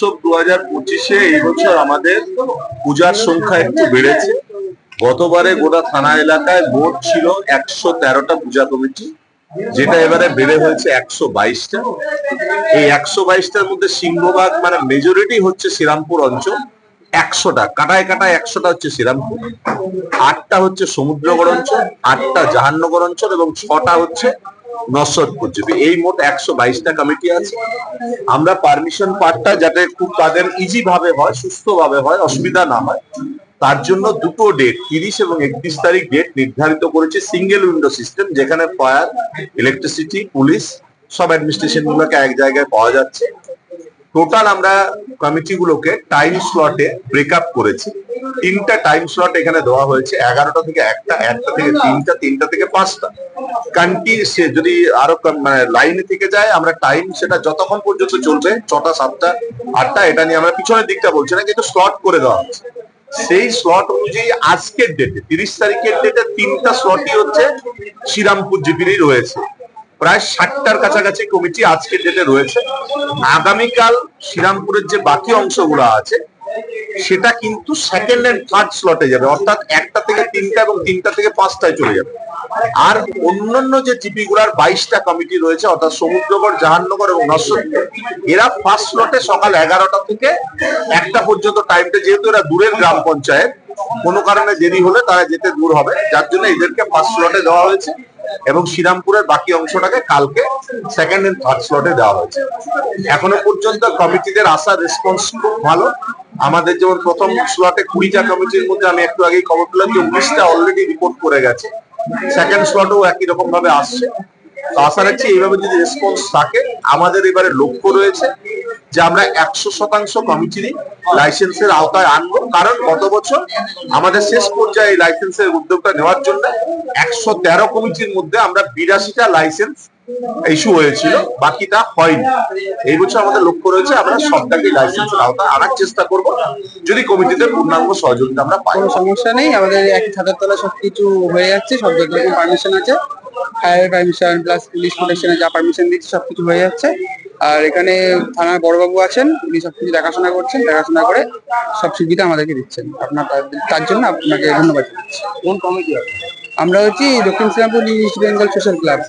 উৎসব দু হাজার পঁচিশে এই বছর আমাদের পূজার সংখ্যা একটু বেড়েছে। গতবারে গোটা থানা এলাকায় মোট ছিল একশো তেরোটা পূজা কমিটি, যেটা এবারে বেড়ে হয়েছে একশো বাইশটা। এই একশো বাইশটার মধ্যে সিংহভাগ মানে মেজরিটি হচ্ছে শ্রীরামপুর অঞ্চল, একশোটা, কাটায় কাটায় একশোটা হচ্ছে শ্রীরামপুর। আটটা হচ্ছে সমুদ্রগড় অঞ্চল, আটটা জাহান্নগর অঞ্চল এবং ছটা হচ্ছে নসরপুর জিপি এই মোট একশো বাইশটা কমিটি আছে। আমরা পারমিশন পার্টটা যাতে খুব তাদের ইজি ভাবে হয় সুস্থ ভাবে হয়, অসুবিধা না হয়, তার জন্য দুটো ডেট তিরিশ এবং একত্রিশ তারিখ ডেট নির্ধারিত করেছে সিঙ্গেল উইন্ডো সিস্টেম যেখানে ফায়ার ইলেকট্রিসিটি পুলিশ সব অ্যাডমিনিস্ট্রেশন গুলোকে এক জায়গায় পাওয়া যাচ্ছে। টোটাল আমরা কমিটি গুলোকে টাইম স্লটে ব্রেক আপ করেছি। তিনটা টাইম স্লট এখানে দেওয়া হয়েছে। এগারোটা থেকে একটা একটা থেকে তিনটা তিনটা থেকে পাঁচটা। কান্টি সে যদি আরও মানে লাইনে থেকে যায়, আমরা টাইম সেটা যতক্ষণ পর্যন্ত চলবে ছটা, সাতটা, আটটা, এটা নিয়ে আমরা পিছনের দিকটা বলছি না, কিন্তু স্লট করে দেওয়া হচ্ছে। সেই স্লট অনুযায়ী আজকের ডেটে তিরিশ তারিখের ডেটে তিনটা স্লটই হচ্ছে শ্রীরামপুর জিপিরই রয়েছে। প্রায় ষাটটার কাছাকাছি কমিটি আজকের ডেটে রয়েছে। আগামীকাল শ্রীরামপুরের যে বাকি অংশগুলো আছে সেটা কিন্তু সেকেন্ড এন্ড থার্ড স্লটে যাবে। অর্থাৎ একটা থেকে তিনটা এবং তিনটা থেকে পাঁচটায় চলে যাবে। আর অন্যান্য যে জিপি গুলার বাইশটা কমিটি রয়েছে, অর্থাৎ সমুদ্রগড় জাহান্নগর এবং নশ্বর এরা ফার্স্ট স্লটে সকাল এগারোটা থেকে একটা পর্যন্ত টাইমটা যেহেতু এরা দূরের গ্রাম পঞ্চায়েত, কোনো কারণে দেরি হলে তারা যেতে দূর হবে। যার জন্য এদেরকে ফার্স্ট স্লটে দেওয়া হয়েছে এবং শ্রীরামপুরের বাকি অংশটাকে কালকে সেকেন্ড এন্ড থার্ড স্লটে দেওয়া হয়েছে। এখনও পর্যন্ত কমিটিদের আসার রেসপন্স খুব ভালো। আমাদের যেমন প্রথম স্লটে কুড়িটা কমিটির মধ্যে আমি একটু আগেই খবর পেলাম যে উনিশটা অলরেডি রিপোর্ট করে গেছে। সেকেন্ড স্লটেও একই রকম ভাবে আসছে। তো আশা রাখছি এইভাবে যদি রেসপন্স থাকে, আমাদের এবারে লক্ষ্য রয়েছে যে আমরা একশো শতাংশ কমিটিরই লাইসেন্সের আওতায় আনব। কারণ গত বছর আমাদের শেষ পর্যায়ে লাইসেন্সের উদ্যোগটা নেওয়ার জন্য একশো তেরো কমিটির মধ্যে আমরা বিরাশিটা লাইসেন্স ইস্যু হয়েছিল বাকিটা হয়নি। এই বছর আমাদের লক্ষ্য রয়েছে আমরা সবটাকে লাইসেন্সের আওতায় আনার চেষ্টা করব যদি কমিটিতে পূর্ণাঙ্গ সহযোগিতা আমরা পাই। কোনো সমস্যা নেই আমাদের একই ছাদের তলা সবকিছু হয়ে যাচ্ছে সব রকম পারমিশন আছে। ফায়ার পারমিশন প্লাস পুলিশ প্রোটেকশনে যা পারমিশন দিচ্ছে সবকিছু হয়ে যাচ্ছে। আর এখানে থানার বড়বাবু আছেন উনি সবকিছু দেখাশোনা করছেন দেখাশোনা করে সব সুবিধা আমাদেরকে দিচ্ছেন। আপনার তার- জন্য আপনাকে ধন্যবাদ জানাচ্ছি। কোন কমিটি আমরা হচ্ছি দক্ষিণ Srirampur East Bengal social club